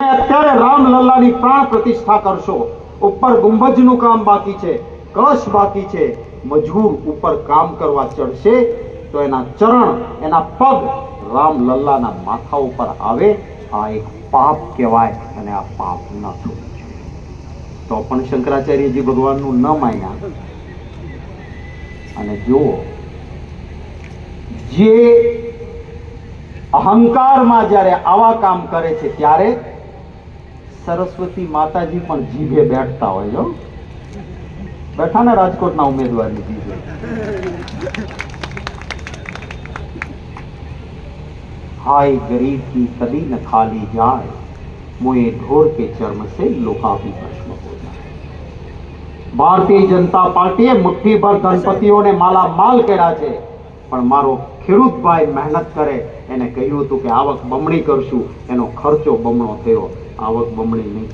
અત્યારે રામલલ્લાની પ્રાણ પ્રતિષ્ઠા કરશો. ઉપર ગુંબજનું કામ બાકી છે, કળશ બાકી છે. મજૂર ઉપર કામ કરવા ચડશે, તો એના ચરણ, એના પગ રામલલ્લાના માથા ઉપર આવે. આ એક પાપ કહેવાય અને આ પાપ ન થવું તો પણ શંકરાચાર્યજી ભગવાનનું ન માન્યા. અને જુઓ, જે અહંકારમાં જ્યારે આવા કામ કરે છે, ત્યારે સરસ્વતી માતાજી પણ જીભે બેઠતા હોય જો બેઠા ને રાજકોટના ઉમેદવારની જીભે हाय गरीब की कदी न खाली जाए मोए ढोर के चर्म से लोकाभि भस्म हो जाए ભારતીય જનતા પાર્ટીએ મુઠ્ઠીભર ધનપતિઓને માલા માલ કર્યા છે પણ મારો ખેડૂત ભાઈ મહેનત કરે એને કહ્યું હતું કે આવક બમણી કરશું એનો ખર્ચો બમણો થયો આવક બમણી નહીં.